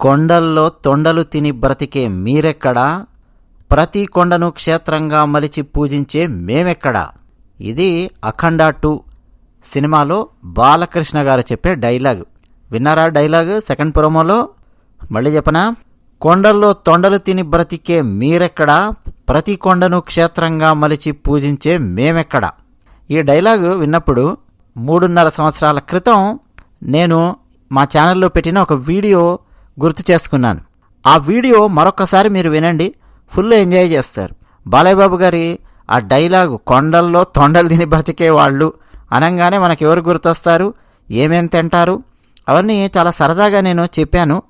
కొండల్లో తొండలు తిని బ్రతికే మీరెక్కడా? ప్రతి కొండను క్షేత్రంగా మలిచి పూజించే మేమెక్కడా? ఇది అఖండ టూ. సినిమాలో బాలకృష్ణ గారు చెప్పే డైలాగ్. విన్నారా డైలాగ్ సెకండ్ ప్రోమోలో? మళ్ళీ చెప్పనా? కొండల్లో తొండలు తిని బ్రతికే మీరెక్కడా? ప్రతి కొండను క్షేత్రంగా మలిచి పూజించే మేమెక్కడా? ఈ డైలాగు విన్నప్పుడు మూడున్నర సంవత్సరాల క్రితం నేను మా ఛానల్లో పెట్టిన ఒక వీడియో గుర్తు చేసుకున్నాను. ఆ వీడియో మరొకసారి మీరు వినండి. ఫుల్ ఎంజాయ్ చేస్తారు. బాలయ్య బాబు గారి ఆ డైలాగు కొండల్లో తొండలు తిని బ్రతికే వాళ్ళు అనగానే మనకు ఎవరు గుర్తొస్తారు? ఏమేం తింటారు? అవన్నీ చాలా సరదాగా నేను చెప్పాను.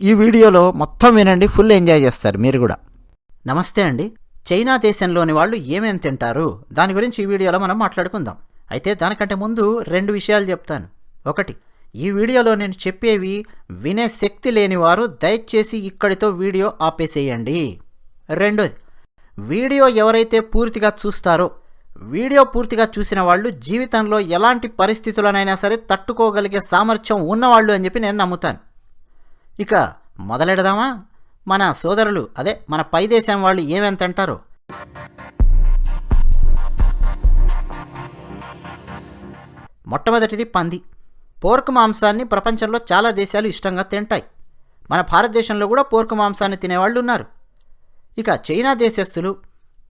ఈ వీడియోలో మొత్తం వినండి. ఫుల్ ఎంజాయ్ చేస్తారు మీరు కూడా. నమస్తే అండి. చైనా దేశంలోని వాళ్ళు ఏమేం తింటారు? దాని గురించి ఈ వీడియోలో మనం మాట్లాడుకుందాం. అయితే దానికంటే ముందు రెండు విషయాలు చెప్తాను. ఒకటి ఈ వీడియోలో నేను చెప్పేవి వినే శక్తి లేనివారు దయచేసి ఇక్కడితో వీడియో ఆపేసేయండి. రెండోది వీడియో ఎవరైతే పూర్తిగా చూస్తారో వీడియో పూర్తిగా చూసిన వాళ్ళు జీవితంలో ఎలాంటి పరిస్థితులనైనా సరే తట్టుకోగలిగే సామర్థ్యం ఉన్నవాళ్ళు అని చెప్పి నేను నమ్ముతాను. ఇక మొదలెడదామా? మన సోదరులు అదే మన పై దేశం వాళ్ళు ఏమెంత అంటారు? మొట్టమొదటిది పంది. పోర్క్ మాంసాన్ని ప్రపంచంలో చాలా దేశాలు ఇష్టంగా తింటాయి. మన భారతదేశంలో కూడా పోర్క్ మాంసాన్ని తినేవాళ్ళు ఉన్నారు. ఇక చైనా దేశస్థులు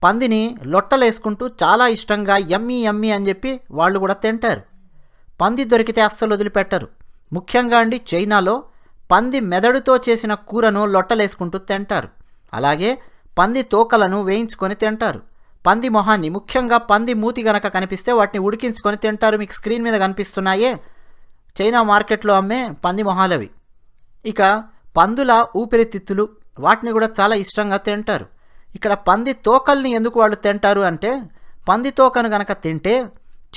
పందిని లొట్టలేసుకుంటూ చాలా ఇష్టంగా ఎమ్మి ఎమ్మి అని చెప్పి వాళ్ళు కూడా తింటారు. పంది దొరికితే అస్సలు వదిలిపెట్టరు. ముఖ్యంగా అండి చైనాలో పంది మెదడుతో చేసిన కూరను లొట్టలేసుకుంటూ తింటారు. అలాగే పంది తోకలను వేయించుకొని తింటారు. పంది మొహాన్ని ముఖ్యంగా పంది మూతి గనక కనిపిస్తే వాటిని ఉడికించుకొని తింటారు. మీకు స్క్రీన్ మీద కనిపిస్తున్నాయే చైనా మార్కెట్లో అమ్మే పంది మొహాలవి. ఇక పందుల ఊపిరితిత్తులు వాటిని కూడా చాలా ఇష్టంగా తింటారు. ఇక్కడ పంది తోకల్ని ఎందుకు వాళ్ళు తింటారు అంటే పంది తోకను గనక తింటే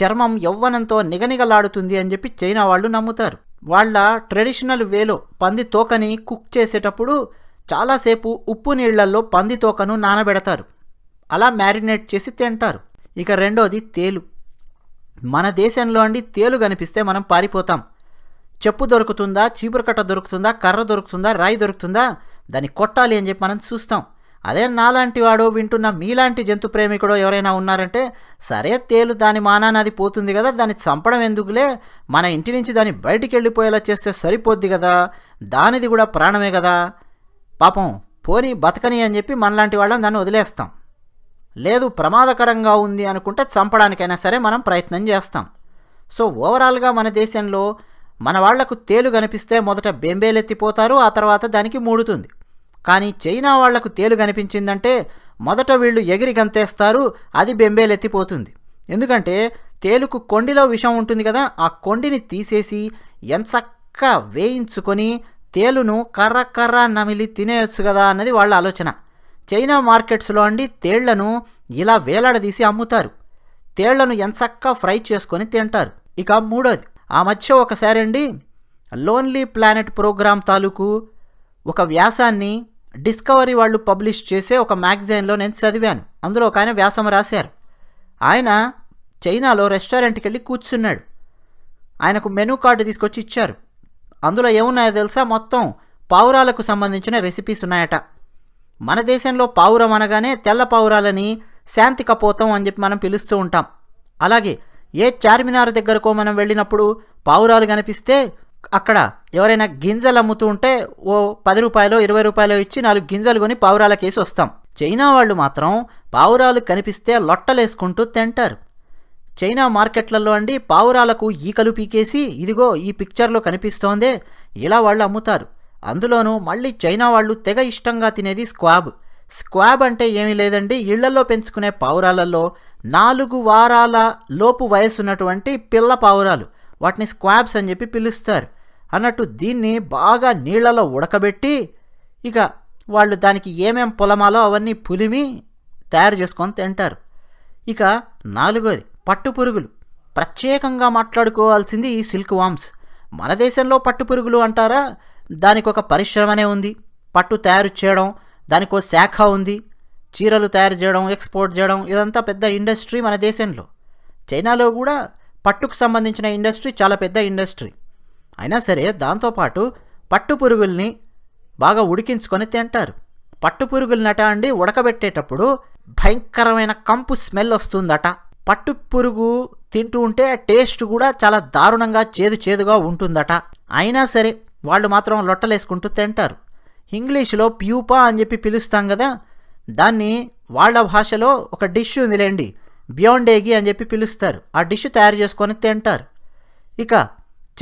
చర్మం యవ్వనంతో నిగనిగలాడుతుంది అని చెప్పి చైనా వాళ్ళు నమ్ముతారు. వాళ్ళ ట్రెడిషనల్ వేలో పంది తోకని కుక్ చేసేటప్పుడు చాలాసేపు ఉప్పు నీళ్ళల్లో పంది తోకను నానబెడతారు. అలా మ్యారినేట్ చేసి తింటారు. ఇక రెండోది తేలు. మన దేశంలో అండి తేలు కనిపిస్తే మనం పారిపోతాం. చెప్పు దొరుకుతుందా చీపురకట్ట దొరుకుతుందా కర్ర దొరుకుతుందా రాయి దొరుకుతుందా? దాన్ని కొట్టాలి అని చెప్పి మనం చూస్తాం. అదే నాలాంటి వాడో వింటున్న మీలాంటి జంతు ప్రేమికుడో ఎవరైనా ఉన్నారంటే సరే తేలు దాని మానానది పోతుంది కదా దాన్ని చంపడం ఎందుకులే? మన ఇంటి నుంచి దాన్ని బయటికి వెళ్ళిపోయేలా చేస్తే సరిపోద్ది కదా? దానిది కూడా ప్రాణమే కదా? పాపం పోని బతకని అని చెప్పి మనలాంటి వాళ్ళని దాన్ని వదిలేస్తాం. లేదు ప్రమాదకరంగా ఉంది అనుకుంటే చంపడానికైనా సరే మనం ప్రయత్నం చేస్తాం. సో ఓవరాల్గా మన దేశంలో మన వాళ్ళకు తేలు కనిపిస్తే మొదట బెంబేలెత్తిపోతారు ఆ తర్వాత దానికి మూడుతుంది. కానీ చైనా వాళ్ళకు తేలు కనిపించిందంటే మొదట వీళ్ళు ఎగిరి గంతేస్తారు అది బెంబేలెత్తిపోతుంది. ఎందుకంటే తేలుకు కొండిలో విషం ఉంటుంది కదా ఆ కొండిని తీసేసి ఎంచక్క వేయించుకొని తేలును కర్ర కర్ర నమిలి తినేయచ్చు కదా అన్నది వాళ్ళ ఆలోచన. చైనా మార్కెట్స్లో అండి తేళ్ళను ఇలా వేలాడదీసి అమ్ముతారు. తేళ్ళను ఎంచక్క ఫ్రై చేసుకొని తింటారు. ఇక మూడోది. ఆ మధ్య ఒకసారి అండి లోన్లీ ప్లానెట్ ప్రోగ్రామ్ తాలూకు ఒక వ్యాసాన్ని డిస్కవరీ వాళ్ళు పబ్లిష్ చేసే ఒక మ్యాగజైన్లో నేను చదివాను. అందులో ఒక ఆయన వ్యాసం రాశారు. ఆయన చైనాలో రెస్టారెంట్కి వెళ్ళి కూర్చున్నాడు. ఆయనకు మెనూ కార్డు తీసుకొచ్చి ఇచ్చారు. అందులో ఏమున్నాయో తెలుసా? మొత్తం పావురాలకు సంబంధించిన రెసిపీస్ ఉన్నాయట. మన దేశంలో పావురం అనగానే తెల్ల పావురాలని శాంతి కపోతం అని చెప్పి మనం పిలుస్తూ ఉంటాం. అలాగే ఏ చార్మినార్ దగ్గరకో మనం వెళ్ళినప్పుడు పావురాలు కనిపిస్తే అక్కడ ఎవరైనా గింజలు అమ్ముతూ ఉంటే ఓ పది రూపాయలు ఇరవై రూపాయలు ఇచ్చి నాలుగు గింజలు కొని పావురాలకేసి వస్తాం. చైనా వాళ్ళు మాత్రం పావురాలు కనిపిస్తే లొట్టలేసుకుంటూ తింటారు. చైనా మార్కెట్లలో అండి పావురాలకు ఈకలు పీకేసి ఇదిగో ఈ పిక్చర్లో కనిపిస్తోందే ఇలా వాళ్ళు అమ్ముతారు. అందులోనూ మళ్ళీ చైనా వాళ్ళు తెగ ఇష్టంగా తినేది స్క్వాబ్. స్క్వాబ్ అంటే ఏమీ లేదండి ఇళ్ళలో పెంచుకునే పావురాలలో నాలుగు వారాల లోపు వయసున్నటువంటి పిల్ల పావురాలు. వాటిని స్క్వాబ్స్ అని చెప్పి పిలుస్తారు. అన్నట్టు దీన్ని బాగా నీళ్ళలో ఉడకబెట్టి ఇక వాళ్ళు దానికి ఏమేం పొలమాలో అవన్నీ పులిమి తయారు చేసుకొని తింటారు. ఇక నాలుగోది పట్టుపురుగులు ప్రత్యేకంగా మాట్లాడుకోవాల్సింది ఈ సిల్క్ వామ్స్. మన దేశంలో పట్టుపురుగులు అంటారా? దానికి ఒక పరిశ్రమనే ఉంది. పట్టు తయారు చేయడం దానికి ఒక శాఖ ఉంది. చీరలు తయారు చేయడం ఎక్స్పోర్ట్ చేయడం ఇదంతా పెద్ద ఇండస్ట్రీ మన దేశంలో. చైనాలో కూడా పట్టుకు సంబంధించిన ఇండస్ట్రీ చాలా పెద్ద ఇండస్ట్రీ అయినా సరే దాంతోపాటు పట్టు పురుగుల్ని బాగా ఉడికించుకొని తింటారు. పట్టుపురుగులు నట అండి ఉడకబెట్టేటప్పుడు భయంకరమైన కంపు స్మెల్ వస్తుందట. పట్టు పురుగు తింటూ ఉంటే టేస్ట్ కూడా చాలా దారుణంగా చేదు చేదుగా ఉంటుందట. అయినా సరే వాళ్ళు మాత్రం లొట్టలేసుకుంటూ తింటారు. ఇంగ్లీష్లో ప్యూపా అని చెప్పి పిలుస్తాం కదా దాన్ని వాళ్ళ భాషలో ఒక డిష్ ఉందిలేండి బియాండేగి అని చెప్పి పిలుస్తారు. ఆ డిష్ తయారు చేసుకొని తింటారు. ఇక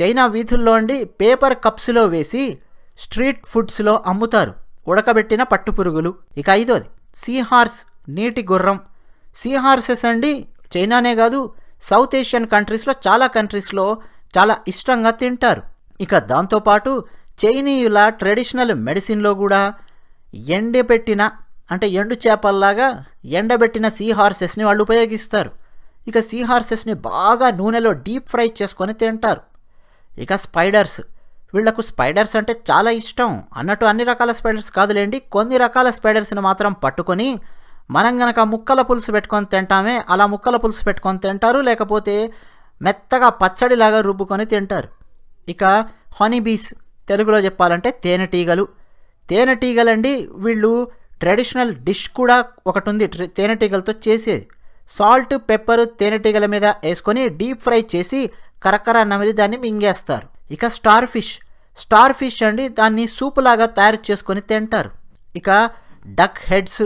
చైనా వీధుల్లో అండి పేపర్ కప్స్లో వేసి స్ట్రీట్ ఫుడ్స్లో అమ్ముతారు. ఉడకబెట్టిన పట్టుపురుగులు. ఇక ఐదోది సీహార్స్ నీటి గుర్రం. సీహార్సెస్ అండి చైనానే కాదు సౌత్ ఏషియన్ కంట్రీస్లో చాలా కంట్రీస్లో చాలా ఇష్టంగా తింటారు. ఇక దాంతోపాటు చైనీయుల ట్రెడిషనల్ మెడిసిన్లో కూడా ఎండబెట్టిన అంటే ఎండు చేపల్లాగా ఎండబెట్టిన సీ హార్సెస్ని వాళ్ళు ఉపయోగిస్తారు. ఇక సీ హార్సెస్ని బాగా నూనెలో డీప్ ఫ్రై చేసుకొని తింటారు. ఇక స్పైడర్స్ వీళ్ళకు స్పైడర్స్ అంటే చాలా ఇష్టం. అన్నట్టు అన్ని రకాల స్పైడర్స్ కాదులేండి కొన్ని రకాల స్పైడర్స్ని మాత్రం పట్టుకొని మనం గనక ముక్కల పులుసు పెట్టుకొని తింటామే అలా ముక్కల పులుసు పెట్టుకొని తింటారు లేకపోతే మెత్తగా పచ్చడిలాగా రుబ్బుకొని తింటారు. ఇక హనీబీస్ తెలుగులో చెప్పాలంటే తేనెటీగలు. తేనెటీగలండి వీళ్ళు ట్రెడిషనల్ డిష్ కూడా ఒకటి ఉంది తేనెటీగలతో చేసేది. సాల్ట్ పెప్పర్ తేనెటీగల మీద వేసుకొని డీప్ ఫ్రై చేసి కరకర నమిలి దాన్ని మింగేస్తారు. ఇక స్టార్ ఫిష్. స్టార్ ఫిష్ అండి దాన్ని సూప్ లాగా తయారు చేసుకొని తింటారు. ఇక డక్ హెడ్స్.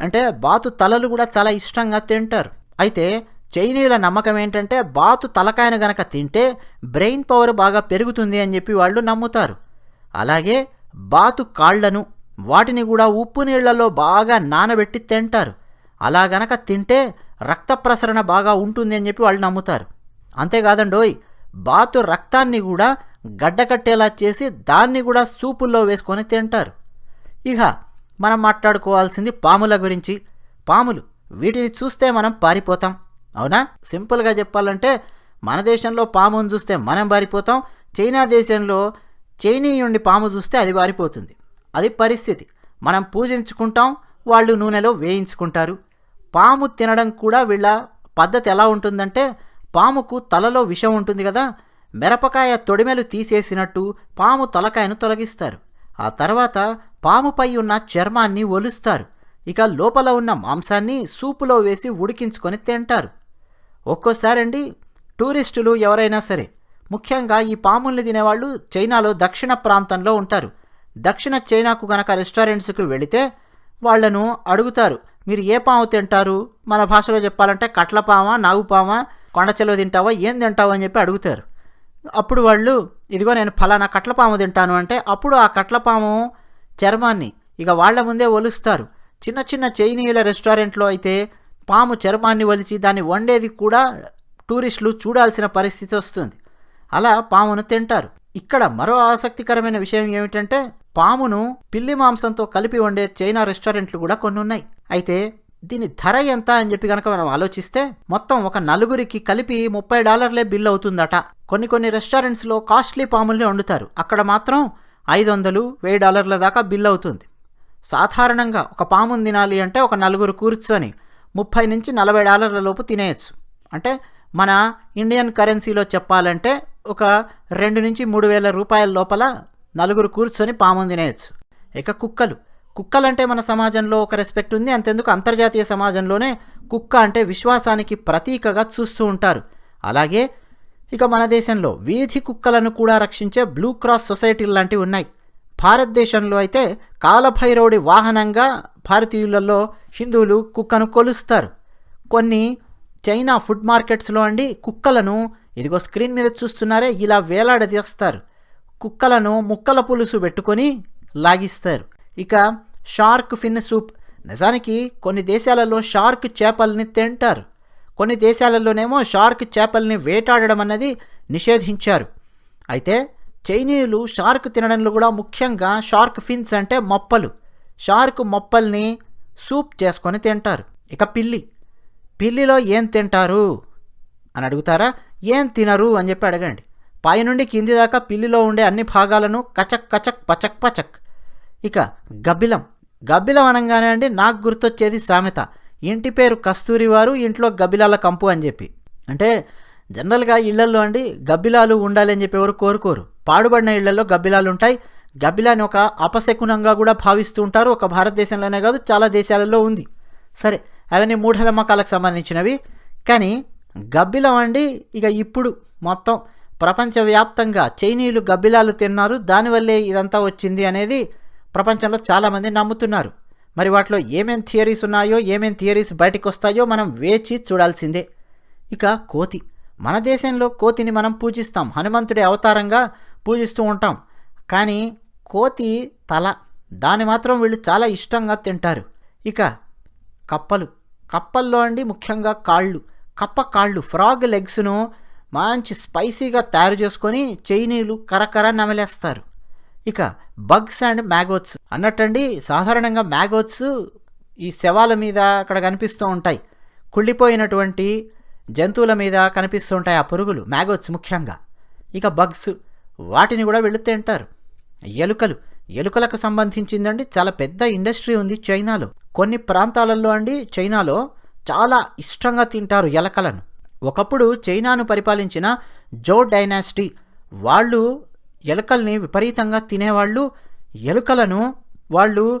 అంటే బాతు తలలు కూడా చాలా ఇష్టంగా తింటారు. అయితే చైనీయుల నమ్మకం ఏంటంటే బాతు తలకాయను గనక తింటే బ్రెయిన్ పవర్ బాగా పెరుగుతుంది అని చెప్పి వాళ్ళు నమ్ముతారు. అలాగే బాతు కాళ్ళను వాటిని కూడా ఉప్పు నీళ్ళలో బాగా నానబెట్టి తింటారు. అలా గనక తింటే రక్త ప్రసరణ బాగా ఉంటుంది అని చెప్పి వాళ్ళు నమ్ముతారు. అంతేకాదండోయ్ బాతు రక్తాన్ని కూడా గడ్డకట్టేలా చేసి దాన్ని కూడా సూపుల్లో వేసుకొని తింటారు. ఇక మనం మాట్లాడుకోవాల్సింది పాముల గురించి. పాములు వీటిని చూస్తే మనం పారిపోతాం. అవునా? సింపుల్గా చెప్పాలంటే మన దేశంలో పామును చూస్తే మనం పారిపోతాం. చైనా దేశంలో చైనీయుండి పాము చూస్తే అది పారిపోతుంది. అది పరిస్థితి. మనం పూజించుకుంటాం వాళ్ళు నూనెలో వేయించుకుంటారు. పాము తినడం కూడా వీళ్ళ పద్ధతి ఎలా ఉంటుందంటే పాముకు తలలో విషం ఉంటుంది కదా మిరపకాయ తొడిమెలు తీసేసినట్టు పాము తలకాయను తొలగిస్తారు. ఆ తర్వాత పాముపై ఉన్న చర్మాన్ని ఒలుస్తారు. ఇక లోపల ఉన్న మాంసాన్ని సూపులో వేసి ఉడికించుకొని తింటారు. ఒక్కోసారండి టూరిస్టులు ఎవరైనా సరే ముఖ్యంగా ఈ పాముల్ని తినేవాళ్ళు చైనాలో దక్షిణ ప్రాంతంలో ఉంటారు. దక్షిణ చైనాకు గనక రెస్టారెంట్స్కి వెళితే వాళ్ళను అడుగుతారు మీరు ఏ పాము తింటారు? మన భాషలో చెప్పాలంటే కట్లపామా నాగుపామా కొండచెలో తింటావా ఏం తింటావు అని చెప్పి అడుగుతారు. అప్పుడు వాళ్ళు ఇదిగో నేను ఫలానా కట్లపాము తింటాను అంటే అప్పుడు ఆ కట్లపాము చర్మాన్ని ఇక వాళ్ళ ముందే ఒలుస్తారు. చిన్న చిన్న చైనీయుల రెస్టారెంట్లో అయితే పాము చర్మాన్ని ఒలిచి దాన్ని వండేది కూడా టూరిస్టులు చూడాల్సిన పరిస్థితి వస్తుంది. అలా పామును తింటారు. ఇక్కడ మరో ఆసక్తికరమైన విషయం ఏమిటంటే పామును పిల్లి మాంసంతో కలిపి వండే చైనా రెస్టారెంట్లు కూడా కొన్ని ఉన్నాయి అయితే దీని ధర ఎంత అని చెప్పి కనుక మనం ఆలోచిస్తే మొత్తం ఒక నలుగురికి కలిపి ముప్పై డాలర్లే బిల్ అవుతుందట. కొన్ని కొన్ని రెస్టారెంట్స్లో కాస్ట్లీ పాముల్ని వండుతారు. అక్కడ మాత్రం ఐదు వందలు వెయ్యి డాలర్ల దాకా బిల్ అవుతుంది. సాధారణంగా ఒక పామును తినాలి అంటే ఒక నలుగురు కూర్చొని ముప్పై నుంచి నలభై డాలర్ల లోపు తినేయచ్చు. అంటే మన ఇండియన్ కరెన్సీలో చెప్పాలంటే ఒక రెండు నుంచి మూడు వేల రూపాయల లోపల నలుగురు కూర్చొని పాముని తినేయచ్చు. ఇక కుక్కలు. కుక్కలంటే మన సమాజంలో ఒక రెస్పెక్ట్ ఉంది. అంతెందుకు అంతర్జాతీయ సమాజంలోనే కుక్క అంటే విశ్వాసానికి ప్రతీకగా చూస్తూ ఉంటారు. అలాగే ఇక మన దేశంలో వీధి కుక్కలను కూడా రక్షించే బ్లూ క్రాస్ సొసైటీ లాంటివి ఉన్నాయి. భారతదేశంలో అయితే కాలభైరవుడి వాహనంగా భారతీయులలో హిందువులు కుక్కను కొలుస్తారు. కొన్ని చైనా ఫుడ్ మార్కెట్స్లో అండి కుక్కలను ఇదిగో స్క్రీన్ మీద చూస్తున్నారే ఇలా వేలాడదీస్తారు. కుక్కలను ముక్కల పులుసు పెట్టుకొని లాగిస్తారు. ఇక షార్క్ ఫిన్ సూప్. నిజానికి కొన్ని దేశాలలో షార్క్ చేపల్ని తింటారు. కొన్ని దేశాలలోనేమో షార్క్ చేపల్ని వేటాడడం అన్నది నిషేధించారు. అయితే చైనీయులు షార్క్ తినడంలో కూడా ముఖ్యంగా షార్క్ ఫిన్స్ అంటే మొప్పలు. షార్క్ మొప్పల్ని సూప్ చేసుకొని తింటారు. ఇక పిల్లి. పిల్లిలో ఏం తింటారు? అని అడుగుతారా? ఏం తినరు అని చెప్పి అడగండి. పై నుండి కింది దాకా పిల్లిలో ఉండే అన్ని భాగాలను కచక్ కచక్ పచక్ పచక్. ఇక గబ్బిలం. గబ్బిలం అనగానే అండి నాకు గుర్తొచ్చేది సామెత. ఇంటి పేరు కస్తూరి వారు ఇంట్లో గబ్బిలాల కంపు అని చెప్పి. అంటే జనరల్గా ఇళ్ళల్లో అండి గబ్బిలాలు ఉండాలి అని చెప్పి ఎవరు కోరుకోరు. పాడుబడిన ఇళ్ళలో గబ్బిలాలు ఉంటాయి. గబ్బిలాని ఒక అపశకునంగా కూడా భావిస్తూ ఉంటారు. ఒక భారతదేశంలోనే కాదు చాలా దేశాలలో ఉంది. సరే అవన్నీ మూఢనమ్మకాలకు సంబంధించినవి. కానీ గబ్బిలం అండి. ఇక ఇప్పుడు మొత్తం ప్రపంచవ్యాప్తంగా చైనీయులు గబ్బిలాలు తిన్నారు. దానివల్లే ఇదంతా వచ్చింది అనేది ప్రపంచంలో చాలామంది నమ్ముతున్నారు. మరి వాటిలో ఏమేం థియరీస్ ఉన్నాయో ఏమేం థియరీస్ బయటకు వస్తాయో మనం వేచి చూడాల్సిందే. ఇక కోతి. మన దేశంలో కోతిని మనం పూజిస్తాం. హనుమంతుడి అవతారంగా పూజిస్తూ ఉంటాం. కానీ కోతి తల. దాన్ని మాత్రం వీళ్ళు చాలా ఇష్టంగా తింటారు. ఇక కప్పలు. కప్పల్లో అండి ముఖ్యంగా కాళ్ళు. కప్ప కాళ్ళు ఫ్రాగ్ లెగ్స్ను మంచి స్పైసీగా తయారు చేసుకొని చైనీయులు కరకర నమిలేస్తారు. ఇక బగ్స్ అండ్ మ్యాగోట్స్ అన్నట్టండి సాధారణంగా మ్యాగోట్స్ ఈ శవాల మీద అక్కడ కనిపిస్తూ ఉంటాయి. కుళ్ళిపోయినటువంటి జంతువుల మీద కనిపిస్తూ ఉంటాయి ఆ పురుగులు మ్యాగోట్స్ ముఖ్యంగా. ఇక బగ్స్ వాటిని కూడా వీళ్ళు తింటారు. ఎలుకలు ఎలుకలకు సంబంధించిందండి చాలా పెద్ద ఇండస్ట్రీ ఉంది చైనాలో. కొన్ని ప్రాంతాలలో అండి చైనాలో చాలా ఇష్టంగా తింటారు ఎలకలను ఒకప్పుడు చైనాను పరిపాలించిన జో డైనాసిటీ వాళ్ళు ఎలుకల్ని విపరీతంగా తినేవాళ్ళు ఎలుకలను వాళ్ళు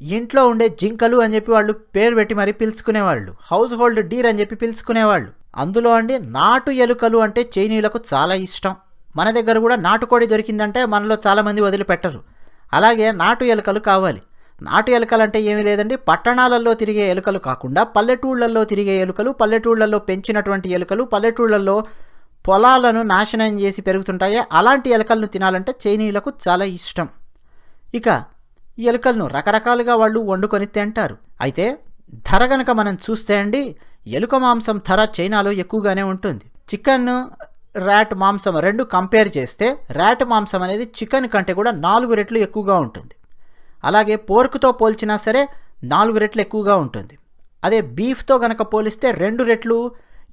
ఇంట్లో ఉండే జింకలు అని చెప్పి వాళ్ళు పేరు పెట్టి మరీ పిలుచుకునేవాళ్ళు హౌస్ హోల్డ్ డీర్ అని చెప్పి పిలుచుకునేవాళ్ళు. అందులో అండి నాటు ఎలుకలు అంటే చైనీయులకు చాలా ఇష్టం. మన దగ్గర కూడా నాటుకోడి దొరికిందంటే మనలో చాలామంది వదిలిపెట్టరు. అలాగే నాటు ఎలుకలు కావాలి. నాటు ఎలుకలు అంటే ఏమీ లేదండి. పట్టణాలలో తిరిగే ఎలుకలు కాకుండా పల్లెటూళ్ళల్లో తిరిగే ఎలుకలు పల్లెటూళ్ళల్లో పెంచినటువంటి ఎలుకలు పల్లెటూళ్ళల్లో పొలాలను నాశనం చేసి పెరుగుతుంటాయి. అలాంటి ఎలుకలను తినాలంటే చైనీయులకు చాలా ఇష్టం. ఇక ఈ ఎలుకలను రకరకాలుగా వాళ్ళు వండుకొని తింటారు. అయితే ధర గనక మనం చూస్తే అండి ఎలుక మాంసం ధర చైనాలో ఎక్కువగానే ఉంటుంది. చికెన్ ర్యాట్ మాంసం రెండు కంపేర్ చేస్తే ర్యాట్ మాంసం అనేది చికెన్ కంటే కూడా నాలుగు రెట్లు ఎక్కువగా ఉంటుంది. అలాగే పోర్క్తో పోల్చినా సరే నాలుగు రెట్లు ఎక్కువగా ఉంటుంది. అదే బీఫ్తో గనక పోలిస్తే రెండు రెట్లు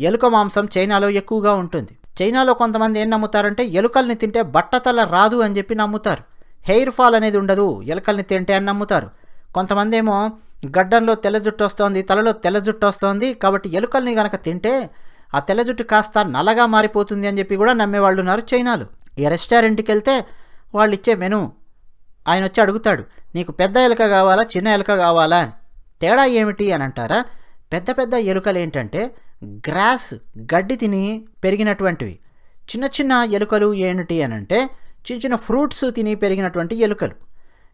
ఎలుక మాంసం చైనాలో ఎక్కువగా ఉంటుంది. చైనాలో కొంతమంది ఏం నమ్ముతారంటే ఎలుకల్ని తింటే బట్టతల రాదు అని చెప్పి నమ్ముతారు. హెయిర్ ఫాల్ అనేది ఉండదు ఎలుకల్ని తింటే అని నమ్ముతారు. కొంతమంది ఏమో గడ్డంలో తెల్ల జుట్టు వస్తోంది తలలో తెల్ల జుట్టు వస్తోంది కాబట్టి ఎలుకల్ని కనుక తింటే ఆ తెల్ల జుట్టు కాస్త నల్లగా మారిపోతుంది అని చెప్పి కూడా నమ్మేవాళ్ళు ఉన్నారు చైనాలో. ఈ రెస్టారెంట్కి వెళ్తే వాళ్ళు ఇచ్చే మెను ఆయన వచ్చి అడుగుతాడు నీకు పెద్ద ఎలుక కావాలా చిన్న ఎలుక కావాలా అని. తేడా ఏమిటి? అని అంటారా? పెద్ద పెద్ద ఎలుకలు ఏంటంటే గ్రాస్ గడ్డి తిని పెరిగినటువంటివి. చిన్న చిన్న ఎలుకలు ఏమిటి అని అంటే చిన్న చిన్న ఫ్రూట్స్ తిని పెరిగినటువంటి ఎలుకలు.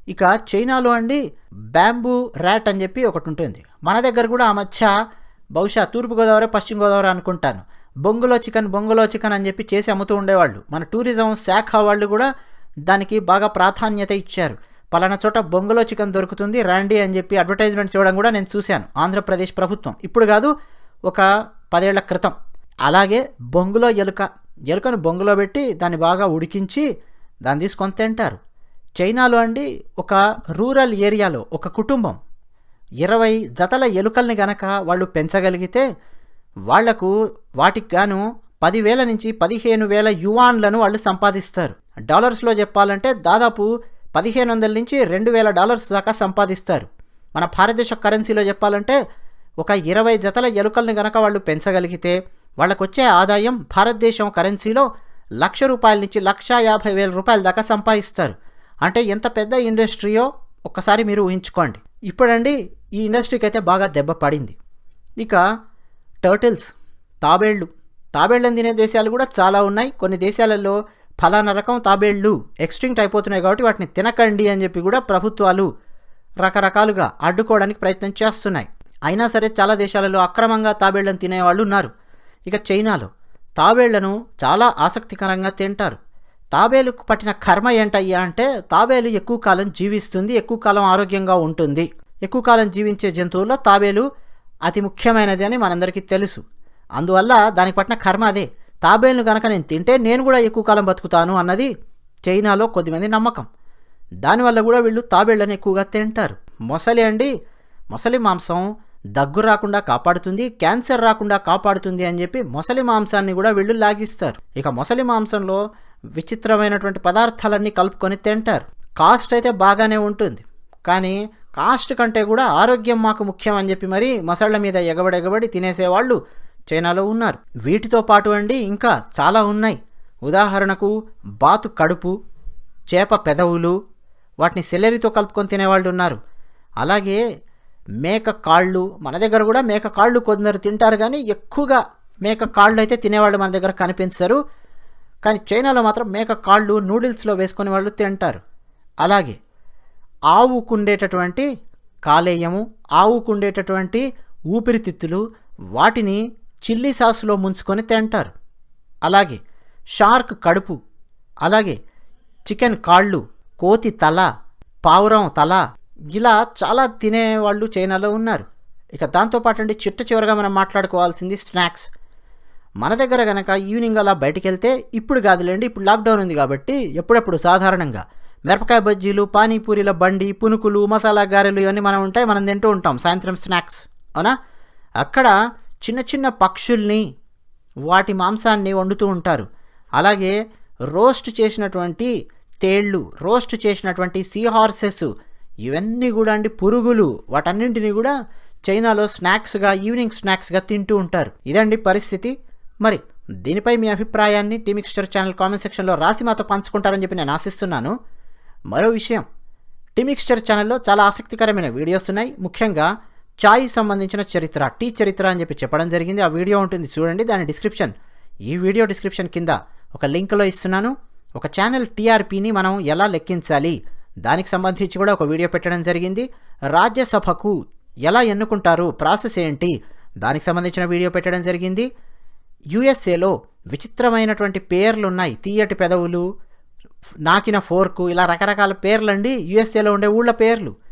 ఇక చైనాలో అండి బ్యాంబూ ర్యాట్ అని చెప్పి ఒకటి ఉంటుంది. మన దగ్గర కూడా ఆ మధ్య బహుశా తూర్పుగోదావరి పశ్చిమ గోదావరి అనుకుంటాను. బొంగులో చికెన్ బొంగులో చికెన్ అని చెప్పి చేసి అమ్ముతూ ఉండేవాళ్ళు. మన టూరిజం శాఖ వాళ్ళు కూడా దానికి బాగా ప్రాధాన్యత ఇచ్చారు. పలానా చోట బొంగులో చికెన్ దొరుకుతుంది రండి అని చెప్పి అడ్వర్టైజ్మెంట్స్ ఇవ్వడం కూడా నేను చూశాను. ఆంధ్రప్రదేశ్ ప్రభుత్వం. ఇప్పుడు కాదు ఒక పదేళ్ళ క్రితం. అలాగే బొంగులో ఎలుక. ఎలుకను బొంగులో పెట్టి దాన్ని బాగా ఉడికించి దాన్ని తీసుకొని తింటారు. చైనాలో అండి ఒక రూరల్ ఏరియాలో ఒక కుటుంబం. ఇరవై జతల ఎలుకల్ని గనక వాళ్ళు పెంచగలిగితే వాళ్ళకు వాటికి గాను పదివేల నుంచి పదిహేను వేల యువాన్లను వాళ్ళు సంపాదిస్తారు. డాలర్స్లో చెప్పాలంటే దాదాపు పదిహేను వందల నుంచి రెండు వేల డాలర్స్ దాకా సంపాదిస్తారు. మన భారతదేశ కరెన్సీలో చెప్పాలంటే ఒక ఇరవై జతల ఎలుకల్ని గనక వాళ్ళు పెంచగలిగితే వాళ్ళకు వచ్చే ఆదాయం భారతదేశం కరెన్సీలో లక్ష రూపాయల నుంచి లక్ష యాభై వేల రూపాయల దాకా సంపాదిస్తారు. అంటే ఎంత పెద్ద ఇండస్ట్రీయో ఒక్కసారి మీరు ఊహించుకోండి. ఇప్పుడండి ఈ ఇండస్ట్రీకి అయితే బాగా దెబ్బ పడింది. ఇక టర్టిల్స్ తాబేళ్ళు తాబేళ్ళని తినే దేశాలు కూడా చాలా ఉన్నాయి. కొన్ని దేశాలలో ఫలానా రకం తాబేళ్ళు ఎక్స్టింక్ట్ అయిపోతున్నాయి కాబట్టి వాటిని తినకండి అని చెప్పి కూడా ప్రభుత్వాలు రకరకాలుగా అడ్డుకోవడానికి ప్రయత్నం చేస్తున్నాయి. అయినా సరే చాలా దేశాలలో అక్రమంగా తాబేళ్ళను తినేవాళ్ళు ఉన్నారు. ఇక చైనాలో తాబేళ్ళను చాలా ఆసక్తికరంగా తింటారు. తాబేలుకు పట్టిన కర్మ ఏంటయ్యా అంటే తాబేలు ఎక్కువ కాలం జీవిస్తుంది ఎక్కువ కాలం ఆరోగ్యంగా ఉంటుంది. ఎక్కువ కాలం జీవించే జంతువుల్లో తాబేలు అతి ముఖ్యమైనది అని మనందరికీ తెలుసు. అందువల్ల దానికి పట్టిన కర్మ అదే. తాబేలును కనుక నేను తింటే నేను కూడా ఎక్కువ కాలం బతుకుతాను అన్నది చైనాలో కొద్దిమంది నమ్మకం. దానివల్ల కూడా వీళ్ళు తాబేళ్ళని ఎక్కువగా తింటారు. మొసలి అండి మొసలి మాంసం దగ్గు రాకుండా కాపాడుతుంది క్యాన్సర్ రాకుండా కాపాడుతుంది అని చెప్పి మొసలి మాంసాన్ని కూడా వీళ్ళు లాగిస్తారు. ఇక మొసలి మాంసంలో విచిత్రమైనటువంటి పదార్థాలన్నీ కలుపుకొని తింటారు. కాస్ట్ అయితే బాగానే ఉంటుంది. కానీ కాస్ట్ కంటే కూడా ఆరోగ్యం మాకు ముఖ్యం అని చెప్పి మరి మొసళ్ళ మీద ఎగబడి ఎగబడి తినేసేవాళ్ళు చైనాలో ఉన్నారు. వీటితో పాటు అండి ఇంకా చాలా ఉన్నాయి. ఉదాహరణకు బాతు కడుపు చేప పెదవులు వాటిని సెలరీతో కలుపుకొని తినేవాళ్ళు ఉన్నారు. అలాగే మేక కాళ్ళు మన దగ్గర కూడా మేక కాళ్ళు కొందరు తింటారు కానీ ఎక్కువగా మేక కాళ్ళు అయితే తినేవాళ్ళు మన దగ్గర కనిపించరు. కానీ చైనాలో మాత్రం మేక కాళ్ళు నూడిల్స్లో వేసుకునే వాళ్ళు తింటారు. అలాగే ఆవుకుండేటటువంటి కాలేయము ఆవుకుండేటటువంటి ఊపిరితిత్తులు వాటిని చిల్లీ సాసులో ముంచుకొని తింటారు. అలాగే షార్క్ కడుపు అలాగే చికెన్ కాళ్ళు కోతి తల పావురం తల ఇలా చాలా తినేవాళ్ళు చైనాలో ఉన్నారు. ఇక దాంతోపాటు అండి చిట్ట చివరగా మనం మాట్లాడుకోవాల్సింది స్నాక్స్. మన దగ్గర గనక ఈవినింగ్ అలా బయటికి వెళ్తే ఇప్పుడు కాదులేండి ఇప్పుడు లాక్డౌన్ ఉంది కాబట్టి ఎప్పుడెప్పుడు సాధారణంగా మిరపకాయ బజ్జీలు పానీపూరీల బండి పునుకులు మసాలా గారెలు ఇవన్నీ మనం ఉంటాయి మనం తింటూ ఉంటాం సాయంత్రం స్నాక్స్. అవునా? అక్కడ చిన్న చిన్న పక్షుల్ని వాటి మాంసాన్ని వండుతూ ఉంటారు. అలాగే రోస్ట్ చేసినటువంటి తేళ్ళు రోస్ట్ చేసినటువంటి సీ హార్సెస్ ఇవన్నీ కూడా అండి పురుగులు. వాటన్నింటినీ కూడా చైనాలో స్నాక్స్గా ఈవినింగ్ స్నాక్స్గా తింటూ ఉంటారు. ఇదండి పరిస్థితి. మరి దీనిపై మీ అభిప్రాయాన్ని టీమిక్స్టర్ ఛానల్ కామెంట్ సెక్షన్లో రాసి మాతో పంచుకుంటారని చెప్పి నేను ఆశిస్తున్నాను. మరో విషయం టీమిక్స్చర్ ఛానల్లో చాలా ఆసక్తికరమైన వీడియోస్ ఉన్నాయి. ముఖ్యంగా చాయ్ సంబంధించిన చరిత్ర టీ చరిత్ర అని చెప్పి చెప్పడం జరిగింది. ఆ వీడియో ఉంటుంది చూడండి. దాని డిస్క్రిప్షన్ ఈ వీడియో డిస్క్రిప్షన్ కింద ఒక లింక్లో ఇస్తున్నాను. ఒక ఛానల్ టీఆర్పీని మనం ఎలా లెక్కించాలి? దానికి సంబంధించి కూడా ఒక వీడియో పెట్టడం జరిగింది. రాజ్యసభకు ఎలా ఎన్నుకుంటారు? ప్రాసెస్ ఏంటి? దానికి సంబంధించిన వీడియో పెట్టడం జరిగింది. యుఎస్ఏలో విచిత్రమైనటువంటి పేర్లు ఉన్నాయి తీయటి పెదవులు నాకిన ఫోర్కు ఇలా రకరకాల పేర్లండి. యుఎస్ఏలో ఉండే ఊళ్ళ పేర్లు.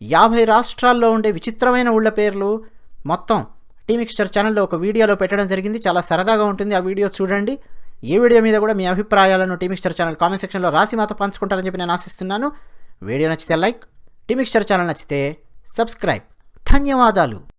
యాభై రాష్ట్రాల్లో ఉండే విచిత్రమైన ఊళ్ళ పేర్లు మొత్తం టీమిక్స్టర్ ఛానల్లో ఒక వీడియోలో పెట్టడం జరిగింది. చాలా సరదాగా ఉంటుంది. ఆ వీడియో చూడండి. ఈ వీడియో మీద కూడా మీ అభిప్రాయాలను టీమిక్స్టర్ ఛానల్ కామెంట్ సెక్షన్లో రాసి మాతో పంచుకుంటారని చెప్పి నేను ఆశిస్తున్నాను. వీడియో నచ్చితే లైక్ టీమిక్స్టర్ ఛానల్ నచ్చితే సబ్స్క్రైబ్. ధన్యవాదాలు.